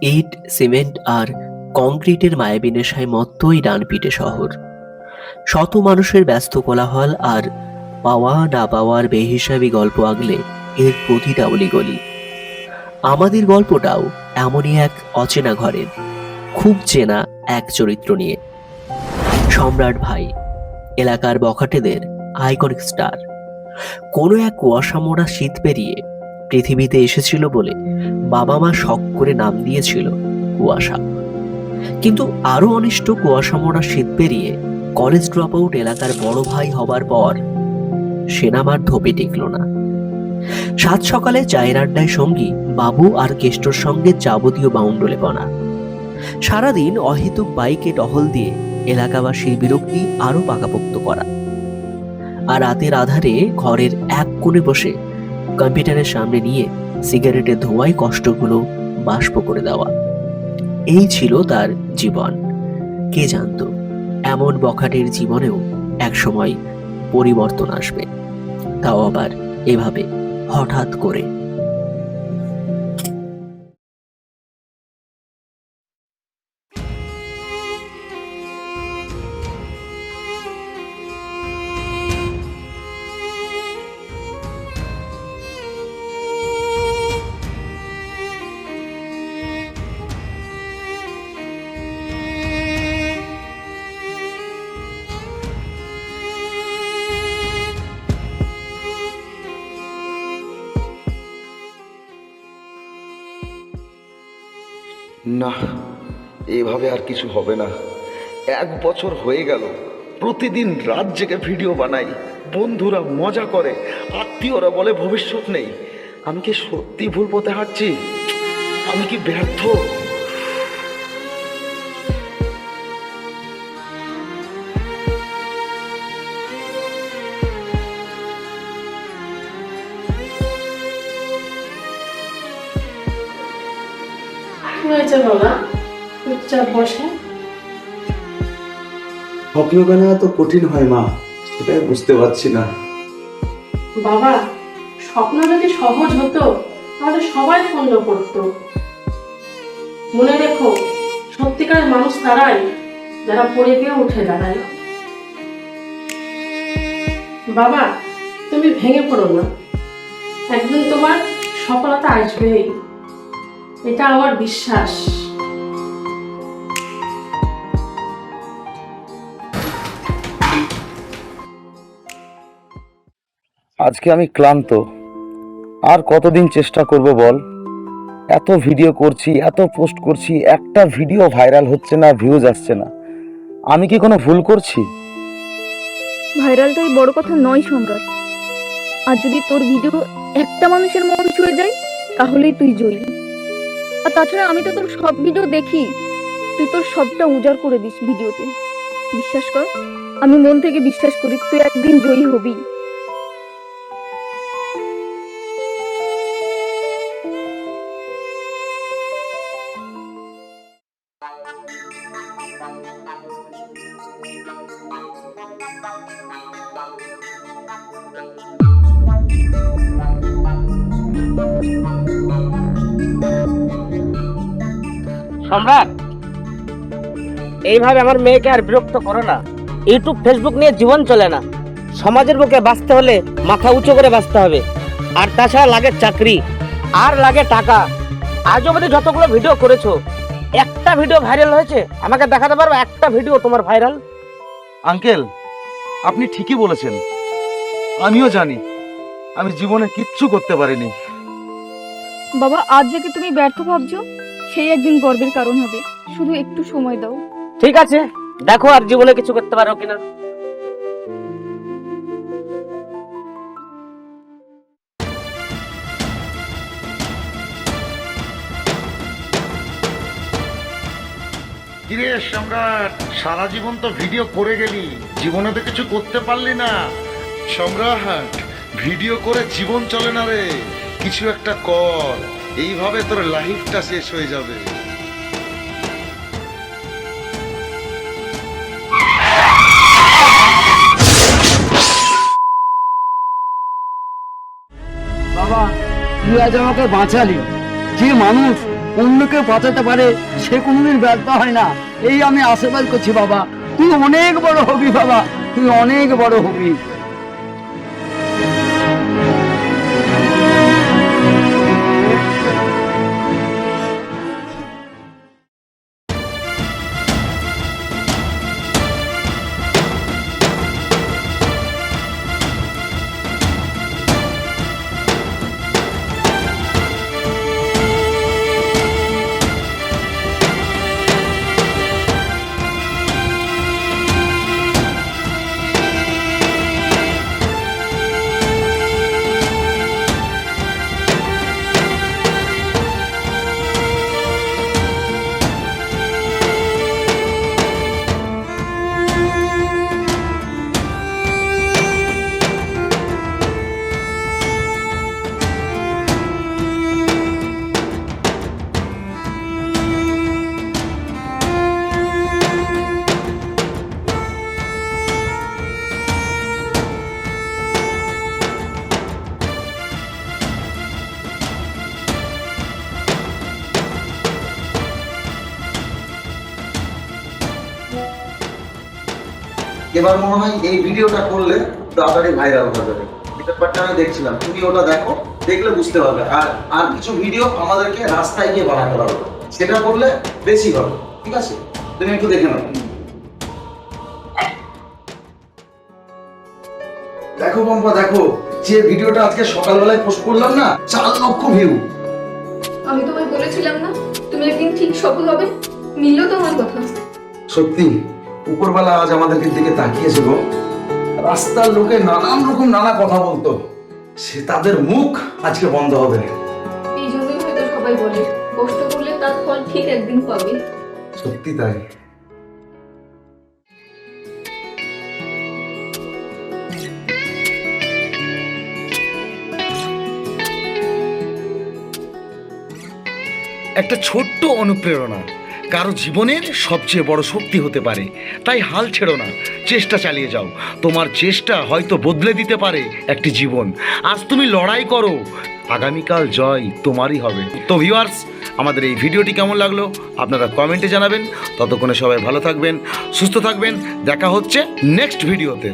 ইট, cement আর কংক্রিটের মায়াবী নেশায় মত্তই ডানপিটে শহর। শত মানুষের ব্যস্ত কোলাহল আর পাওয়া না পাওয়ার বেহিসাবি গল্প আগলে এর প্রতিটা অলিগলি। আমাদের গল্পটাও এমনই এক অচেনা ঘরের, খুব চেনা এক চরিত্র নিয়ে। সম্রাট ভাই, এলাকার বখাটেদের আইকনিক স্টার কোনো এক কুয়াশা মোড়া শীত পেরিয়ে পৃথিবীতে এসেছিল বলে বাবা মা শখ করে নাম দিয়েছিল কুয়াশা। কিন্তু আরও অনিষ্ট কুয়াশা মোড়া শীত পেরিয়ে কলেজ ড্রপ আউট এলাকার বড় ভাই হবার পর সেনামার ধোপে টিকল না। সাত সকালে চায়ের আড্ডায় সঙ্গী, বাবু আর কেষ্টর সঙ্গে যাবতীয় বাউন্ডলে পনা সারাদিন অহেতুক বাইকে টহল দিয়ে এলাকাবাসীর বিরক্তি আরও পাকাপোক্ত করা। আর রাতের আধারে ঘরের এক কোণে বসে কম্পিউটারের সামনে নিয়ে সিগারেটের ধোঁয়ায় কষ্টগুলো বাষ্প করে দেওয়া। এই ছিল তার জীবন। কে জানত, এমন বখাটের জীবনেও একসময় পরিবর্তন আসবে। তাও আবার এভাবে হঠাৎ করে। না, এভাবে আর কিছু হবে না। এক বছর হয়ে গেল, প্রতিদিন রাত জেগে ভিডিও বানাই, বন্ধুরা মজা করে, আত্মীয়রা বলে ভবিষ্যৎ নেই। আমি কি সত্যি ভুল পথে হাঁটছি? আমি কি ব্যর্থ? হয়েছে বাবা চুপচাপ বসে। স্বপ্ন কেন এত কঠিন হয় মা সেটাই বুঝতে পারছি না। বাবা স্বপ্ন যদি সহজ হতো তাহলে সবাই পূর্ণ করতো। মনে রেখো সত্যিকার মানুষ তারাই যারা পড়ে গিয়ে উঠে দাঁড়ায়। বাবা তুমি ভেঙে পড়ো না। একদিন তোমার সফলতা আসবেই। এটা আমার বিশ্বাস। আজকে আমি ক্লান্ত। আর কতদিন চেষ্টা করব বল? এত ভিডিও করছি এত পোস্ট করছি একটা ভিডিও ভাইরাল হচ্ছে না ভিউজ আসছে না। আমি কি কোনো ভুল করছি? ভাইরালটাই বড় কথা নয় সম্রাট। আর যদি তোর ভিডিও একটা মানুষের মন ছুঁয়ে যায় তাহলেই তুই জয়ী। আর তাছাড়া আমি তো তোর সব ভিডিও দেখি। তুই তোর সবটা উজাড় করে দিস ভিডিওতে বিশ্বাস কর, আমি মন থেকে বিশ্বাস করি তুই একদিন জয়ী হবি। সম্রাট! এইভাবে আমার মেয়েকে আর বিরক্ত করো না। ইউটিউব ফেসবুক নিয়ে জীবন চলে না। সমাজের বুকে বাঁচতে হলে মাথা উঁচু করে বাঁচতে হবে। আর তাছাড়া লাগে চাকরি আর লাগে টাকা। আজ অবধি যতগুলো ভিডিও করেছ একটা ভিডিও ভাইরাল হয়েছে? আমাকে দেখাতে পারবে একটা ভিডিও তোমার ভাইরাল? আঙ্কেল আপনি ঠিকই বলেছেন। আমিও জানি আমি জীবনে কিচ্ছু করতে পারিনি। বাবা আজ যাকে তুমি ব্যর্থ ভাবছ? সেই একদিন গর্বের কারণ হবে। শুধু একটু সময় দাও। ঠিক আছে। দেখো আর জীবনে কিছু করতে পারো কিনা। কিরে সম্রাট সারা জীবন তো ভিডিও করে গেলি। জীবনে তো কিছু করতে পারলি না। সম্রাট ভিডিও করে জীবন চলে না রে। কিছু একটা কর। এইভাবে তোর লাইফটা শেষ হয়ে যাবে। বাবা, তুই আজ আমাকে বাঁচালি। যে মানুষ অন্যকে বাঁচাতে পারে, সে কোনোদিন ব্যর্থ হয় না। এই আমি আশীর্বাদ করছি বাবা। তুই অনেক বড় হবি বাবা। তুই অনেক বড় হবি। এবার মনে হয় এই ভিডিওটা করলে তাড়াতাড়ি ভাইরাল হয়ে যাবে। ব্যাপারটা আমি দেখছিলাম। তুমি ওটা দেখো দেখলে বুঝতে পারবে। আর আর কিছু ভিডিও আমাদেরকে রাস্তায় গিয়ে বানাতে পারবে। সেটা করলে বেশি হবে। ঠিক আছে? তুমি একটু দেখে নাও। দেখো পম্পা দেখো যে ভিডিওটা আজকে সকালবেলায় পোস্ট করলাম না চার লক্ষ ভিউ আমি তোমায় বলেছিলাম না তুমি একদিন ঠিক সফল হবে? মিললো তো আমার কথা। সত্যি। উপরবেলা আজ আমাদের দিকে তাকিয়েছিল রাস্তার লোকে নানান রকম নানা কথা বলতো। সে তাদের মুখ আজকে বন্ধ হবে। এই জন্যই হয়তো সবাই বলে কষ্ট করলে তার ফল ঠিক একদিন পাবে। সত্যি তাই। একটা ছোট্ট অনুপ্রেরণা। কারও জীবনের সবচেয়ে বড় শক্তি হতে পারে। তাই হাল ছেড়ো না, চেষ্টা চালিয়ে যাও। তোমার চেষ্টা হয়তো বদলে দিতে পারে একটি জীবন। আজ তুমি লড়াই করো, আগামীকাল জয় তোমারই হবে। তো ভিউয়ার্স আমাদের এই ভিডিওটি কেমন লাগল আপনারা কমেন্টে জানাবেন। ততক্ষণে সবাই ভালো থাকবেন, সুস্থ থাকবেন। দেখা হচ্ছে নেক্সট ভিডিওতে